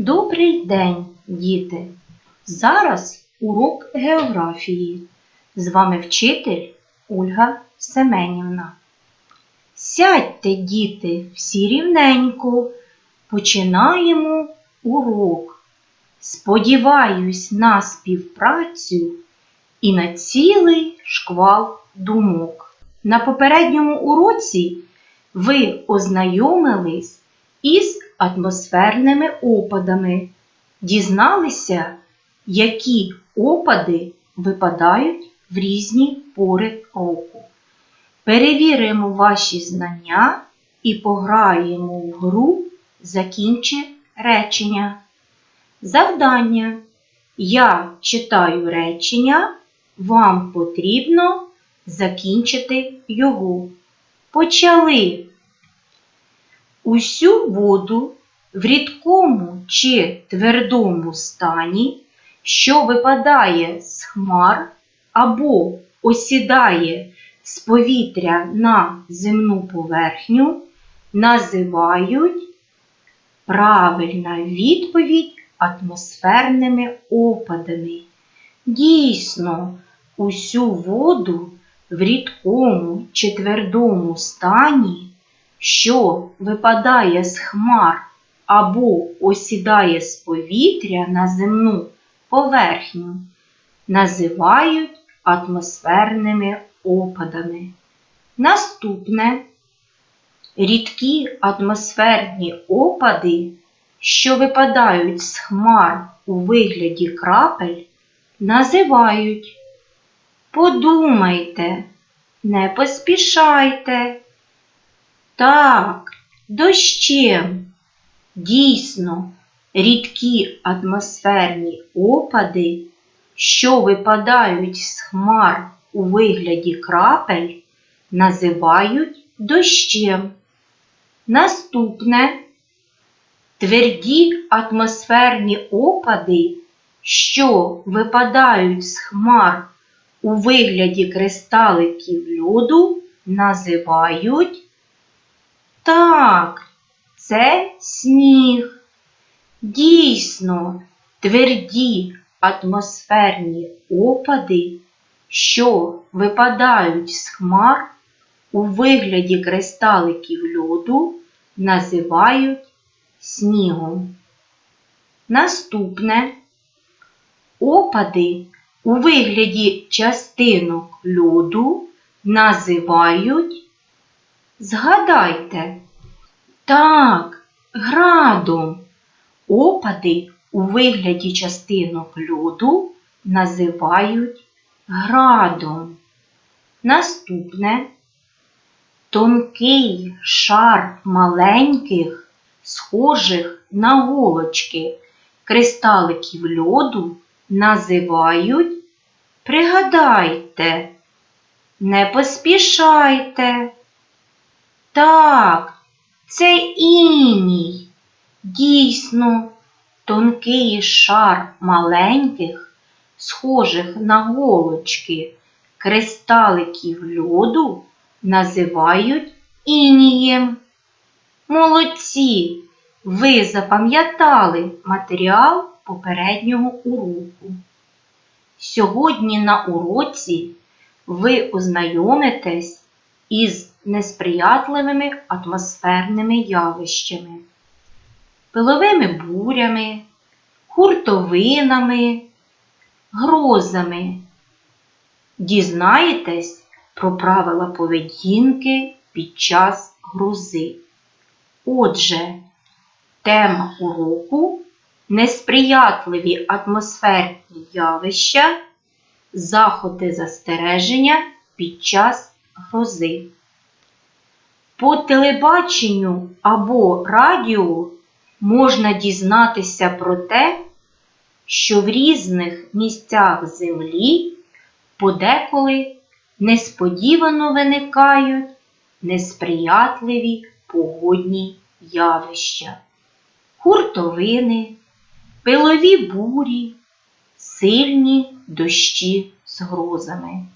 Добрий день, діти! Зараз урок географії. З вами вчитель Ольга Семенівна. Сядьте, діти, всі рівненько. Починаємо урок. Сподіваюсь на співпрацю і на цілий шквал думок. На попередньому уроці ви ознайомились із атмосферними опадами, дізналися, які опади випадають в різні пори року. Перевіримо ваші знання і пограємо в гру Закінчи речення. Завдання. Я читаю речення, вам потрібно закінчити його. Почали. Усю воду в рідкому чи твердому стані, що випадає з хмар або осідає з повітря на земну поверхню, називають правильна відповідь атмосферними опадами. Дійсно, усю воду в рідкому чи твердому стані що випадає з хмар або осідає з повітря на земну поверхню, називають атмосферними опадами. Наступне рідкі атмосферні опади, що випадають з хмар у вигляді крапель, називають Подумайте, не поспішайте. Так, дощем. Дійсно, рідкі атмосферні опади, що випадають з хмар у вигляді крапель, називають дощем. Наступне тверді атмосферні опади, що випадають з хмар у вигляді кристаликів льоду, називають так, це сніг. Дійсно, тверді атмосферні опади, що випадають з хмар у вигляді кристаликів льоду, називають снігом. Наступне опади у вигляді частинок льоду називають Згадайте. Так, градом. Опади у вигляді частинок льоду називають градом. Наступне тонкий шар маленьких, схожих на голочки, кристаликів льоду називають Пригадайте, не поспішайте. Так, це іній. Дійсно, тонкий шар маленьких, схожих на голочки, кристаликів льоду називають інієм. Молодці! Ви запам'ятали матеріал попереднього уроку. Сьогодні на уроці ви ознайомитесь із несприятливими атмосферними явищами, пиловими бурями, хуртовинами, грозами. Дізнаєтесь про правила поведінки під час грози. Отже, тема уроку несприятливі атмосферні явища, заходи застереження під час грози. По телебаченню або радіо можна дізнатися про те, що в різних місцях землі подеколи несподівано виникають несприятливі погодні явища, хуртовини, пилові бурі, сильні дощі з грозами.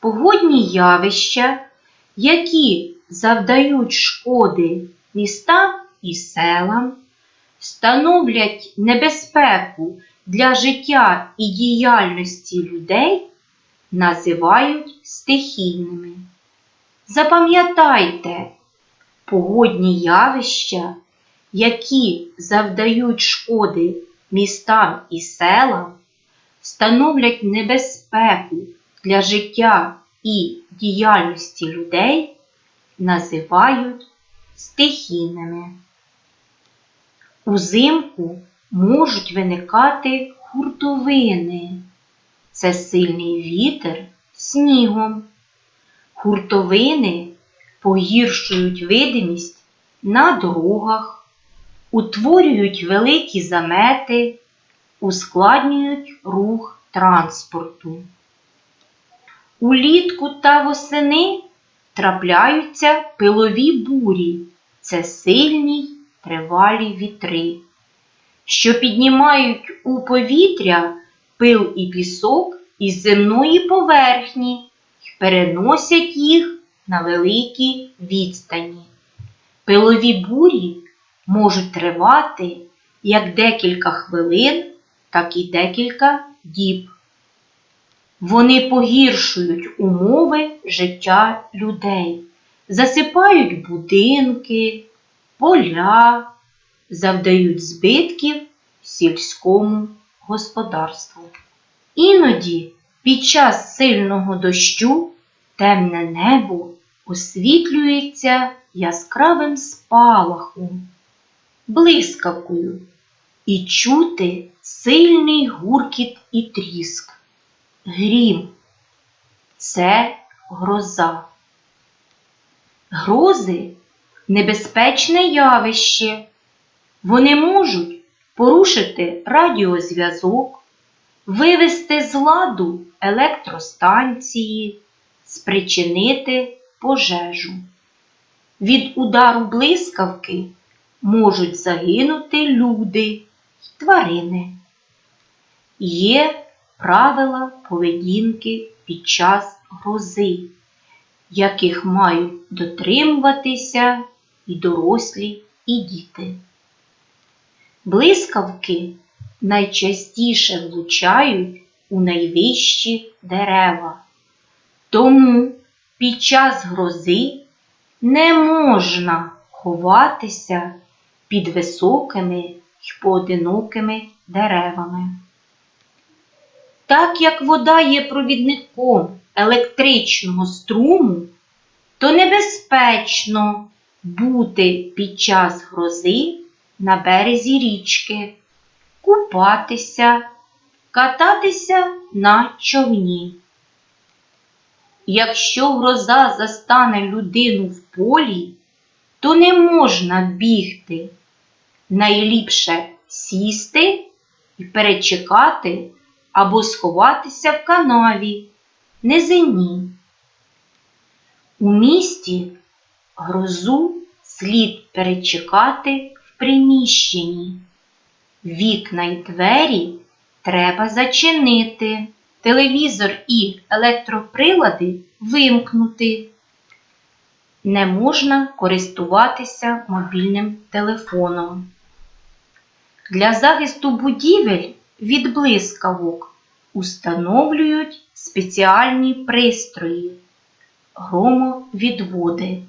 Погодні явища, які завдають шкоди містам і селам, становлять небезпеку для життя і діяльності людей, називають стихійними. Запам'ятайте, погодні явища, які завдають шкоди містам і селам, становлять небезпеку для життя і діяльності людей, називають стихійними. Узимку можуть виникати хуртовини. Це сильний вітер снігом. Хуртовини погіршують видимість на дорогах, утворюють великі замети, ускладнюють рух транспорту. Улітку та восени трапляються пилові бурі. Це сильні тривалі вітри, що піднімають у повітря пил і пісок із земної поверхні й переносять їх на великі відстані. Пилові бурі можуть тривати як декілька хвилин, так і декілька діб. Вони погіршують умови життя людей, засипають будинки, поля, завдають збитків сільському господарству. Іноді під час сильного дощу темне небо освітлюється яскравим спалахом, блискавкою, і чути сильний гуркіт і тріск. Грім це гроза. Грози небезпечне явище. Вони можуть порушити радіозв'язок, вивести з ладу електростанції, спричинити пожежу. Від удару блискавки можуть загинути люди й тварини. Є правила поведінки під час грози, яких мають дотримуватися і дорослі, і діти. Блискавки найчастіше влучають у найвищі дерева, тому під час грози не можна ховатися під високими й поодинокими деревами. Так як вода є провідником електричного струму, то небезпечно бути під час грози на березі річки, купатися, кататися на човні. Якщо гроза застане людину в полі, то не можна бігти. Найліпше сісти і перечекати або сховатися в канаві, низині. У місті грозу слід перечекати в приміщенні. Вікна й двері треба зачинити, телевізор і електроприлади вимкнути. Не можна користуватися мобільним телефоном. Для захисту будівель від блискавок установлюють спеціальні пристрої громовідводи.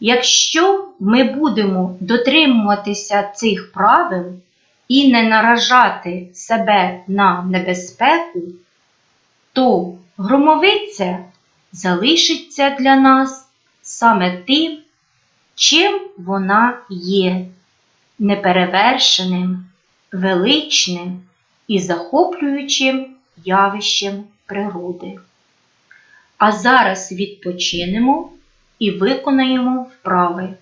Якщо ми будемо дотримуватися цих правил і не наражати себе на небезпеку, то громовиця залишиться для нас саме тим, чим вона є неперевершеним, величним і захоплюючим явищем природи. А зараз відпочинемо і виконаємо вправи.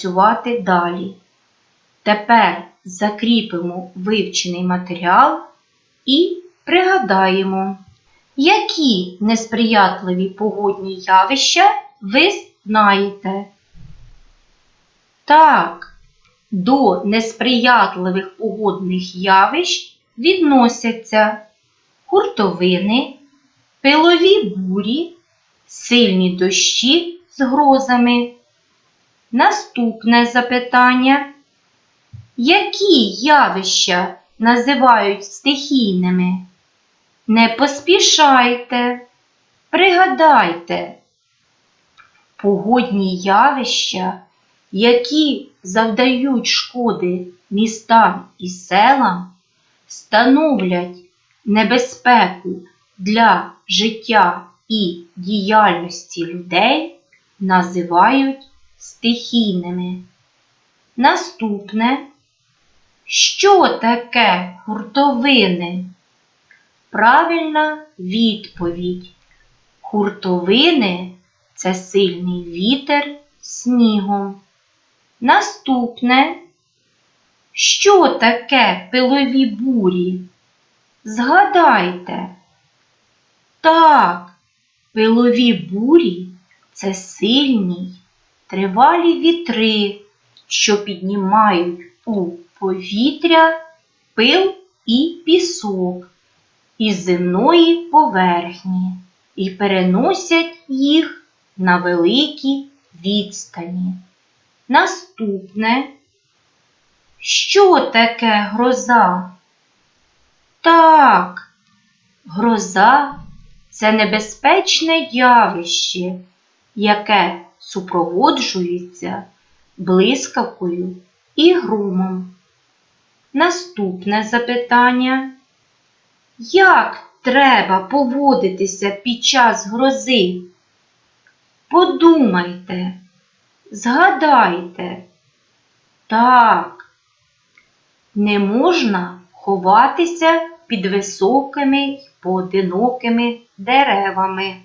Працювати далі. Тепер закріпимо вивчений матеріал і пригадаємо, які несприятливі погодні явища ви знаєте. Так, до несприятливих погодних явищ відносяться хуртовини, пилові бурі, сильні дощі з грозами. Наступне запитання. Які явища називають стихійними? Не поспішайте, пригадайте. Погодні явища, які завдають шкоди містам і селам, становлять небезпеку для життя і діяльності людей, називають стихійними. Наступне. Що таке хуртовини? Правильна відповідь. Хуртовини це сильний вітер снігом. Наступне. Що таке пилові бурі? Згадайте. Так, пилові бурі це сильні, тривалі вітри, що піднімають у повітря, пил і пісок із земної поверхні і переносять їх на великі відстані. Наступне. Що таке гроза? Так, гроза це небезпечне явище, яке супроводжується блискавкою і громом. Наступне запитання. Як треба поводитися під час грози? Подумайте, згадайте. Так, не можна ховатися під високими й поодинокими деревами.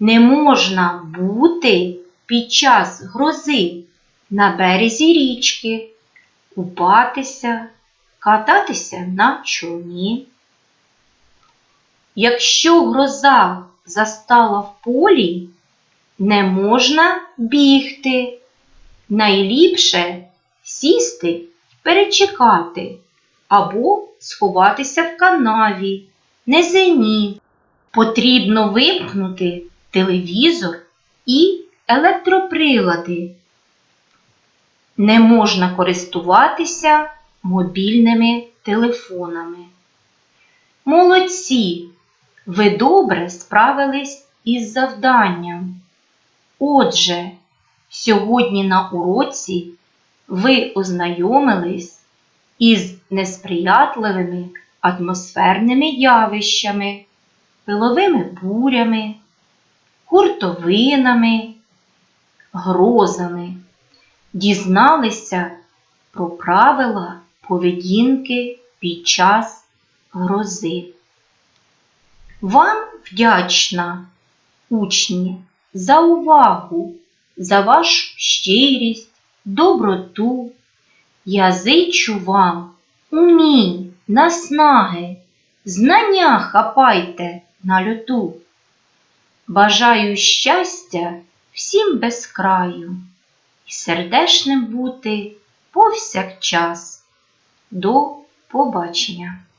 Не можна бути під час грози на березі річки, купатися, кататися на човні. Якщо гроза застала в полі, не можна бігти. Найліпше сісти перечекати або сховатися в канаві, низині. Потрібно вимкнути телевізор і електроприлади. Не можна користуватися мобільними телефонами. Молодці! Ви добре справились із завданням. Отже, сьогодні на уроці ви ознайомились із несприятливими атмосферними явищами, пиловими бурями, хуртовинами, грозами, дізналися про правила поведінки під час грози. Вам вдячна, учні, за увагу, за вашу щирість, доброту. Я зичу вам умінь, наснаги, знання хапайте на люту. Бажаю щастя всім без краю і сердешним бути повсякчас. До побачення!